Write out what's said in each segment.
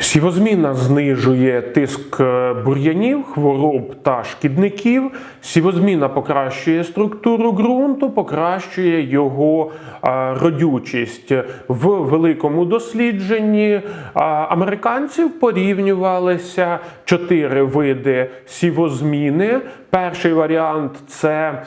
Сівозміна знижує тиск е, бур'янів, хвороб та шкідників. Сівозміна покращує структуру ґрунту, покращує його е, родючість. В великому дослідженні е, американців порівнювалися чотири види сівозміни. Перший варіант це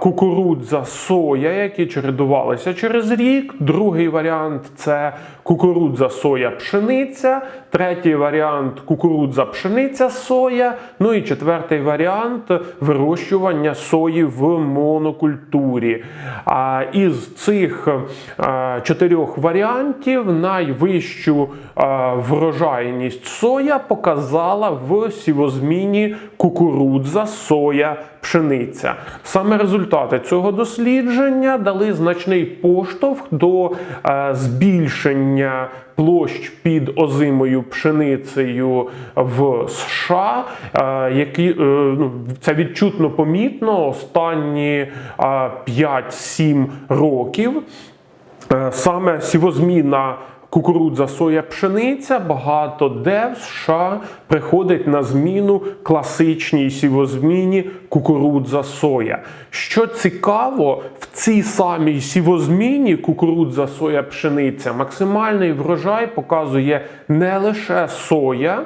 кукурудза, соя, які чередувалися через рік. Другий варіант це кукурудза, соя, пшениця. Третій варіант кукурудза, пшениця, соя. Ну і четвертий варіант вирощування сої в монокультурі. А, із цих чотирьох варіантів найвищу врожайність соя показала в сівозміні кукурудза, соя, пшениця. Саме результати цього дослідження дали значний поштовх до е, збільшення площ під озимою пшеницею в США, е, які е, ну, це відчутно помітно останні е, 5-7 років. Е, Саме сівозміна кукурудза, соя, пшениця багато де в США приходить на зміну класичній сівозміні кукурудза, соя. Що цікаво, в цій самій сівозміні кукурудза, соя, пшениця максимальний врожай показує не лише соя,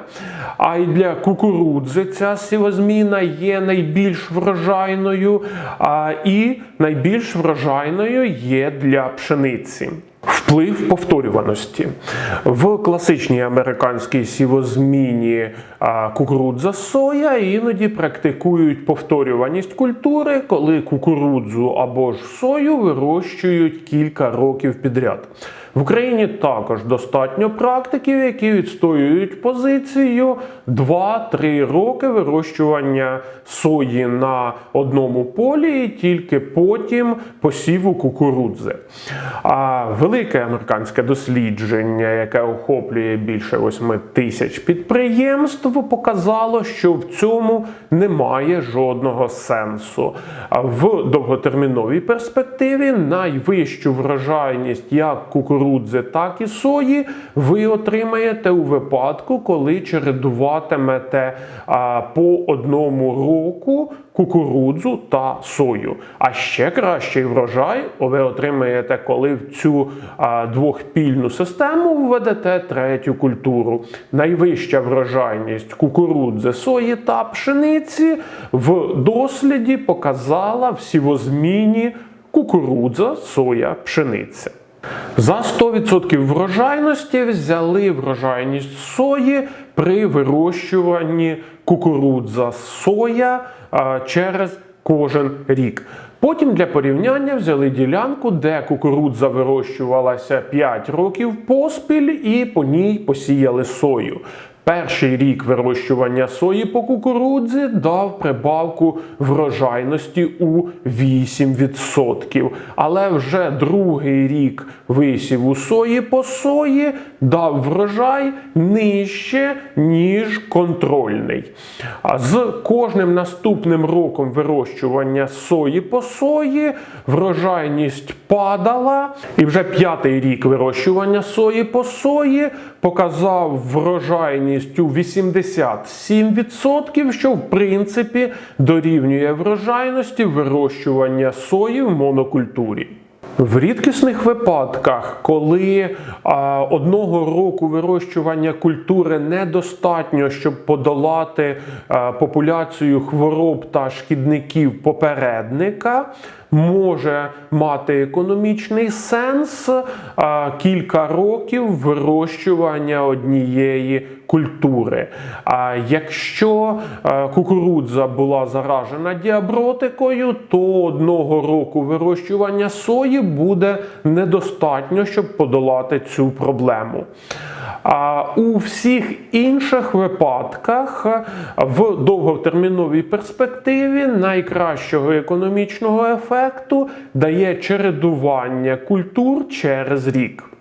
а й для кукурудзи ця сівозміна є найбільш врожайною, а і найбільш врожайною є для пшениці. Вплив повторюваності в класичній американській сівозміні кукурудза соя іноді практикують повторюваність культури, коли кукурудзу або ж сою вирощують кілька років підряд. В Україні також достатньо практиків, які відстоюють позицію 2-3 роки вирощування сої на одному полі, і тільки потім посіву кукурудзи. А велике американське дослідження, яке охоплює більше 8 тисяч підприємств, показало, що в цьому немає жодного сенсу. В довготерміновій перспективі найвищу врожайність як кукурудзи, так і сої ви отримаєте у випадку, коли чередуватимете а, по одному року кукурудзу та сою. А ще кращий врожай ви отримаєте, коли в цю а, двохпільну систему введете третю культуру. Найвища врожайність кукурудзи, сої та пшениці в досліді показала в сівозміні кукурудза, соя, пшениця. За 100% врожайності взяли врожайність сої при вирощуванні кукурудза соя через кожен рік. Потім для порівняння взяли ділянку, де кукурудза вирощувалася 5 років поспіль, і по ній посіяли сою. Перший рік вирощування сої по кукурудзі дав прибавку врожайності у 8%. Але вже другий рік висіву сої по сої дав врожай нижче, ніж контрольний. А з кожним наступним роком вирощування сої по сої врожайність падала. І вже п'ятий рік вирощування сої по сої показав врожайність у 87%, що в принципі дорівнює врожайності вирощування сої в монокультурі. В рідкісних випадках, коли а, одного року вирощування культури недостатньо, щоб подолати а, популяцію хвороб та шкідників попередника, може мати економічний сенс а, кілька років вирощування однієї культури. А якщо а, кукурудза була заражена діабротикою, то одного року вирощування сої буде недостатньо, щоб подолати цю проблему. А у всіх інших випадках в довготерміновій перспективі найкращого економічного ефекту дає чередування культур через рік.